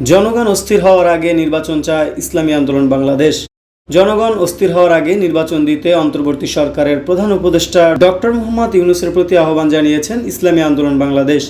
জনগণ অস্থির হওয়ার আগে নির্বাচন চায় ইসলামী আন্দোলন বাংলাদেশ। জনগণ অস্থির হওয়ার আগে নির্বাচন দিতে অন্তর্বর্তী সরকারের প্রধান উপদেষ্টা ডক্টর মোহাম্মদ ইউনুসের প্রতি আহ্বান জানিয়েছেন ইসলামী আন্দোলন বাংলাদেশ।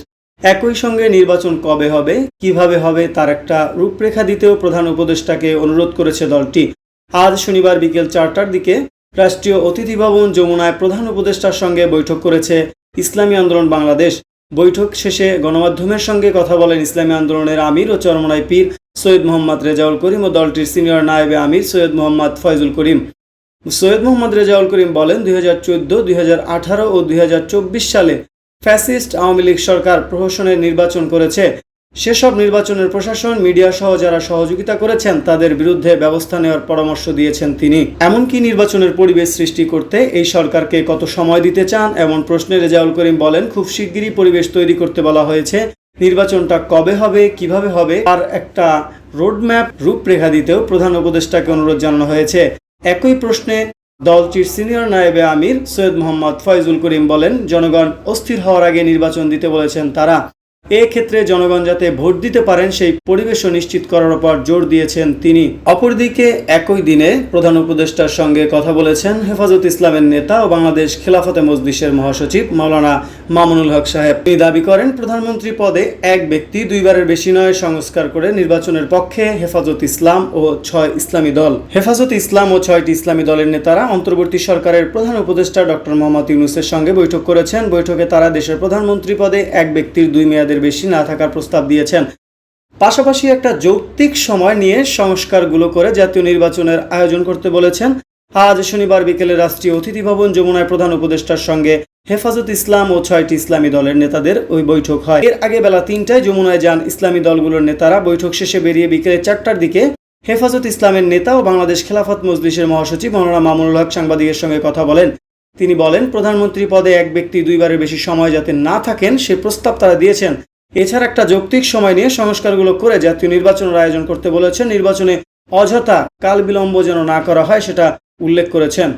একই সঙ্গে নির্বাচন কবে হবে, কীভাবে হবে, তার একটা রূপরেখা দিতেও প্রধান উপদেষ্টাকে অনুরোধ করেছে দলটি। আজ শনিবার বিকেল চারটার দিকে রাষ্ট্রীয় অতিথি ভবন যমুনায় প্রধান উপদেষ্টার সঙ্গে বৈঠক করেছে ইসলামী আন্দোলন বাংলাদেশ। বৈঠক শেষে গণমাধ্যমের সঙ্গে কথা বলেন ইসলামী আন্দোলনের আমির ও চরমনাই পীর সৈয়দ মোহাম্মদ রেজাউল করিম ও দলটির সিনিয়র নায়েবে আমির সৈয়দ মোহাম্মদ ফয়জুল করিম। সৈয়দ মোহাম্মদ রেজাউল করিম বলেন, দুই হাজার চোদ্দ, দুই হাজার আঠারো ও দুই হাজার চব্বিশ সালে ফ্যাসিস্ট আওয়ামী লীগ সরকার প্রহসনের নির্বাচন করেছে। সেসব নির্বাচনের প্রশাসন, মিডিয়া সহ যারা সহযোগিতা করেছেন, তাদের বিরুদ্ধে ব্যবস্থা নেওয়ার পরামর্শ দিয়েছেন তিনি। এমনকি নির্বাচনের পরিবেশ সৃষ্টি করতে এই সরকারকে কত সময় দিতে চান, এমন প্রশ্নে রেজাউল করিম বলেন, খুব শিগগিরই পরিবেশ তৈরি করতে বলা হয়েছে। নির্বাচনটা কবে হবে, কীভাবে হবে আর একটা রোডম্যাপ, রূপরেখা দিতেও প্রধান উপদেষ্টাকে অনুরোধ জানানো হয়েছে। একই প্রশ্নে দলটির সিনিয়র নায়েবে আমির সৈয়দ মোহাম্মদ ফয়জুল করিম বলেন, জনগণ অস্থির হওয়ার আগে নির্বাচন দিতে বলেছেন তারা। এ ক্ষেত্রে জনগণ যাতে ভোট দিতে পারেন, সেই পরিবেশও নিশ্চিত করার উপর জোর দিয়েছেন তিনি। অপরদিকে একই দিনে প্রধান উপদেষ্টার সঙ্গে কথা বলেছেন হেফাজত ইসলামের নেতা ও বাংলাদেশ খেলাফতে মজলিসের মহাসচিব মাওলানা মামুনুল হক সাহেব। তিনি দাবি করেন, প্রধানমন্ত্রী পদে এক ব্যক্তি দুইবারের বেশি নয় সংস্কার করে নির্বাচনের পক্ষে হেফাজত ইসলাম ও ছয় ইসলামী দল। হেফাজত ইসলাম ও ছয়টি ইসলামী দলের নেতারা অন্তর্বর্তী সরকারের প্রধান উপদেষ্টা ডক্টর মোহাম্মদ ইউনুসের সঙ্গে বৈঠক করেছেন। বৈঠকে তারা দেশের প্রধানমন্ত্রী পদে এক ব্যক্তির দুই মেয়াদের বেশি না থাকার প্রস্তাব দিয়েছেন। পাশাপাশি একটা যৌক্তিক সময় নিয়ে সংস্কারগুলো করে জাতীয় নির্বাচনের আয়োজন করতে বলেছেন। আজ শনিবার বিকেলে রাষ্ট্রীয় অতিথি ভবন যমুনায় প্রধান উপদেষ্টার সঙ্গে হেফাজত ইসলাম ও ছয়টি ইসলামী দলের নেতাদের ওই বৈঠক হয়। এর আগে বেলা তিনটায় যমুনায় যান ইসলামী দলগুলোর নেতারা। বৈঠক শেষে বেরিয়ে বিকেলে চারটার দিকে হেফাজত ইসলামের নেতা ও বাংলাদেশ খেলাফত মজলিসের মহাসচিব মৌলানা মামুনুল হক সাংবাদিকের সঙ্গে কথা বলেন। তিনি বলেন, প্রধানমন্ত্রী পদে এক ব্যক্তি দুইবারের বেশি সময় যাতে না থাকেন, সে প্রস্তাব তারা দিয়েছেন। এছাড়া একটা যৌক্তিক সময় নিয়ে সংস্কারগুলো করে জাতীয় নির্বাচনের আয়োজন করতে বলেছেন। নির্বাচনে অযথা কাল বিলম্ব যেন না করা হয়, সেটা উল্লেখ করেছেন।